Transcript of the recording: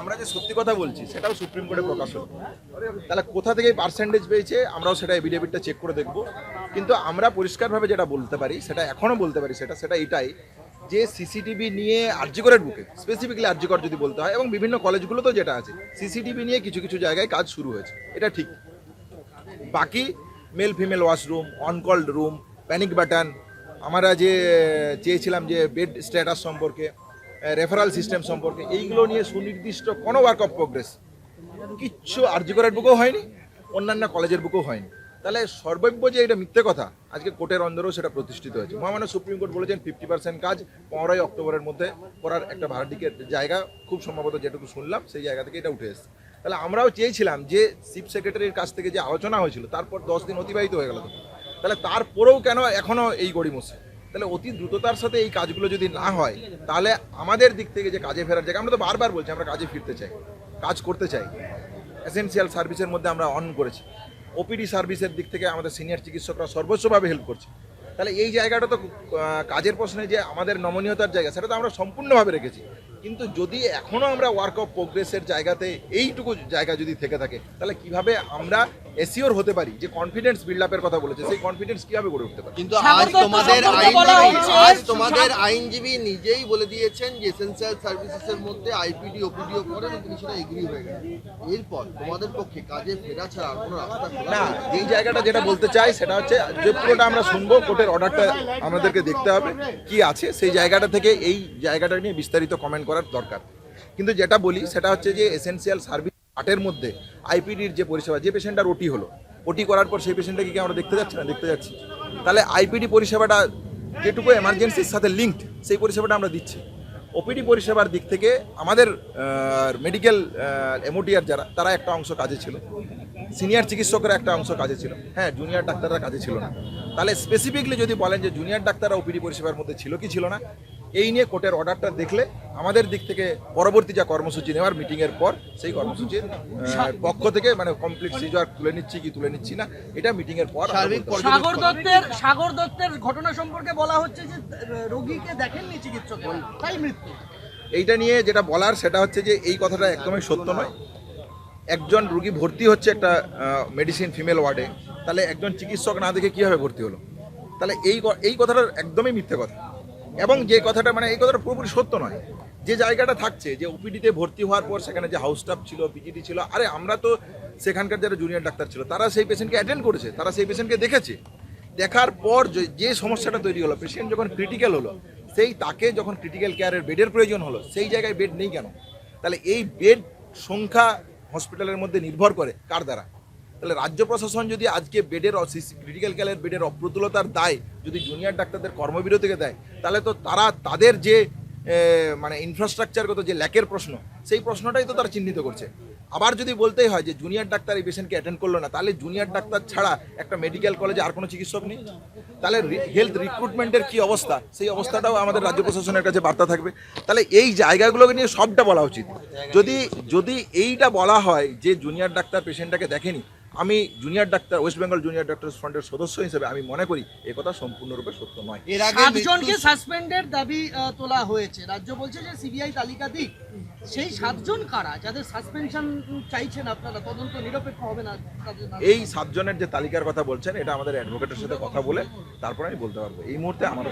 আমরা যে সত্যি কথা বলছি, সেটাও সুপ্রিম কোর্টে প্রকাশ হলো। তাহলে কোথা থেকে পার্সেন্টেজ পেয়েছে, আমরাও সেটা এভিডেভিটটা চেক করে দেখব। কিন্তু আমরা পরিষ্কারভাবে যেটা বলতে পারি, সেটা এখনও বলতে পারি, সেটা সেটা এটাই যে সিসিটিভি নিয়ে আর্যিকরের বুকে স্পেসিফিকলি আর্যিকর যদি বলতে হয়, এবং বিভিন্ন কলেজগুলোতেও যেটা আছে সিসিটিভি নিয়ে কিছু কিছু জায়গায় কাজ শুরু হয়েছে। এটা ঠিক। বাকি male female washroom on call room panic button আমরা যে চেয়েছিলাম যে বেড স্ট্যাটাস সম্পর্কে রেফারাল সিস্টেম সম্পর্কে। এইগুলো নিয়ে সুনির্দিষ্ট কোনো ওয়ার্ক অফ প্রোগ্রেস কিচ্ছু আর্যকরের বুকেও হয়নি, অন্যান্য কলেজের বুকেও হয়নি। তাহলে সর্বব্য যে এটা মিথ্যে কথা, আজকে কোর্টের অন্দরেও সেটা প্রতিষ্ঠিত হয়েছে। মহামান্য সুপ্রিম কোর্ট বলেছেন ফিফটি পার্সেন্ট কাজ পনেরোই অক্টোবরের মধ্যে করার একটা ভাড়াটিকের জায়গা, খুব সম্ভবত যেটুকু শুনলাম, সেই জায়গা থেকে এটা উঠে এসেছে। তাহলে আমরাও চেয়েছিলাম যে চিফ সেক্রেটারির কাছ থেকে যে আলোচনা হয়েছিল, তারপর দশ দিন অতিবাহিত হয়ে গেল তাহলে তারপরেও কেন এখনও এই গড়িমসি? তাহলে অতি দ্রুততার সাথে এই কাজগুলো যদি না হয়, তাহলে আমাদের দিক থেকে যে কাজে ফেরার জায়গা, আমরা তো বারবার বলছি, আমরা কাজে ফিরতে চাই, কাজ করতে চাই। এসেনশিয়াল সার্ভিসের মধ্যে আমরা অন করেছি। ওপিডি সার্ভিসের দিক থেকে আমাদের সিনিয়র চিকিৎসকরা সর্বোচ্চভাবে হেল্প করছে। তাহলে এই জায়গাটা তো কাজের প্রশ্নে যে আমাদের নমনীয়তার জায়গা, সেটা তো আমরা সম্পূর্ণভাবে রেখেছি। কিন্তু যদি এখনও আমরা ওয়ার্ক অফ প্রোগ্রেসের জায়গাতে এইটুকু জায়গা যদি থেকে থাকে, তাহলে কীভাবে আমরা এসিওর হতে পারি যে কনফিডেন্স বিল্ড আপের কথা বলেছে সেই কনফিডেন্স কীভাবে গড়ে উঠতে পারে? কিন্তু আজ তোমাদের আইনজীবী আজ তোমাদের আইনজীবী নিজেই বলে দিয়েছেন যে এসেন্সিয়াল সার্ভিসেসের মধ্যে আইপিডি ওপিডিও করেন তিনি সেটা এগ্রি হয়ে গেলেন। এরপর তোমাদের পক্ষে কাজে ফেরা ছাড়া আর কোনো রাস্তা খোলা না। যেই জায়গাটা যেটা বলতে চাই সেটা হচ্ছে যে পুরোটা আমরা শুনব কোর্টের অর্ডারটা আমাদেরকে দেখতে হবে কি আছে সেই জায়গাটা থেকে এই জায়গাটা নিয়ে বিস্তারিত কমেন্ট করার দরকার। কিন্তু যেটা বলি সেটা হচ্ছে যে এসেনশিয়াল সার্ভিস পার্টের মধ্যে আইপিডির যে পরিষেবা, যে পেশেন্টটার ওটি হলো, ওটি করার পর সেই পেশেন্টটাকে কি আমরা দেখতে যাচ্ছি না? দেখতে যাচ্ছি। তাহলে আইপিডি পরিষেবাটা যেটুকু এমার্জেন্সির সাথে লিঙ্কড সেই পরিষেবাটা আমরা দিচ্ছি। ওপিডি পরিষেবার দিক থেকে আমাদের মেডিকেল এমওটিআর যারা, তারা একটা অংশ কাজে ছিল। সিনিয়র চিকিৎসকের একটা অংশ কাজে ছিল। হ্যাঁ জুনিয়র ডাক্তাররা কাজে ছিল না। তাহলে স্পেসিফিকলি যদি বলেন যে জুনিয়র ডাক্তাররা ওপিডি পরিষেবার মধ্যে ছিল কি ছিল না? এই নিয়ে কোর্টের অর্ডারটা দেখলে আমাদের দিক থেকে পরবর্তী যা কর্মসূচি নেওয়ার মিটিংয়ের পর সেই কর্মসূচির পক্ষ থেকে মানে কমপ্লিট সিজার তুলে নিচ্ছি কি তুলে নিচ্ছি না এটা মিটিংয়ের পর। সাগর দত্তের সাগর দত্তের ঘটনা সম্পর্কে বলা হচ্ছে যে রোগীকে দেখেননি চিকিৎসক তাই মৃত্যু। এইটা নিয়ে যেটা বলার সেটা হচ্ছে যে এই কথাটা একদমই সত্য নয়। একজন রুগী ভর্তি হচ্ছে একটা মেডিসিন ফিমেল ওয়ার্ডে তাহলে একজন চিকিৎসক না দেখে কীভাবে ভর্তি হলো? তাহলে এই এই কথাটা একদমই মিথ্যে কথা। এবং যে কথাটা মানে এই কথাটা পুরোপুরি সত্য নয়। যে জায়গাটা থাকছে, যে ওপিডিতে ভর্তি হওয়ার পর সেখানে যে হাউস স্টাফ ছিল পিজিটি ছিল, আরে আমরা তো সেখানকার যারা জুনিয়র ডাক্তার ছিল, তারা সেই পেশেন্টকে অ্যাটেন্ড করেছে, তারা সেই পেশেন্টকে দেখেছে। দেখার পর যে- যে সমস্যাটা তৈরি হলো পেশেন্ট যখন ক্রিটিক্যাল হলো, সেই তাকে যখন ক্রিটিক্যাল কেয়ারের বেডের প্রয়োজন হলো, সেই জায়গায় বেড নেই কেন? তাহলে এই বেড সংখ্যা হসপিটালের মধ্যে নির্ভর করে কার দ্বারা? তাহলে রাজ্য প্রশাসন যদি আজকে বেডের ক্রিটিক্যাল কেয়ারের বেডের অপ্রতুলতার দায় যদি জুনিয়র ডাক্তারদের কর্মবিরতিকে দেয়, তাহলে তো তারা তাদের যে মানে ইনফ্রাস্ট্রাকচারগত যে ল্যাকের প্রশ্ন, সেই প্রশ্নটাই তো তারা চিহ্নিত করছে। আবার যদি বলতেই হয় যে জুনিয়র ডাক্তার এই পেশেন্টকে অ্যাটেন্ড করল না, তাহলে জুনিয়র ডাক্তার ছাড়া একটা মেডিকেল কলেজে আর কোনো চিকিৎসক নেই। তাহলে হেলথ রিক্রুটমেন্টের কি অবস্থা? সেই অবস্থাটাও আমাদের রাজ্য প্রশাসনের কাছে বার্তা থাকবে। তাহলে এই জায়গাগুলোকে নিয়ে সবটা বলা উচিত। যদি যদি এইটা বলা হয় যে জুনিয়র ডাক্তার পেশেন্টটাকে দেখেনি আমি junior doctor West Bengal junior doctor ফ্রন্টের সদস্য হিসেবে আমি মনে করি এ কথা সম্পূর্ণরূপে সত্য নয়। এর আগে সাতজনকে সাসপেন্ডের দাবি তোলা হয়েছে। রাজ্য বলছে যে সিবিআই তালিকা দিক। সেই সাতজন কারা? যাদের সাসপেনশন চাইছেন আপনারা তদন্ত নিরপেক্ষ হবে না এই সাতজনের যে তালিকার কথা বলছেন এটা আমাদের অ্যাডভোকেটের সাথে কথা বলে তারপরে আমি বলতে পারব। এই মুহূর্তে আমার।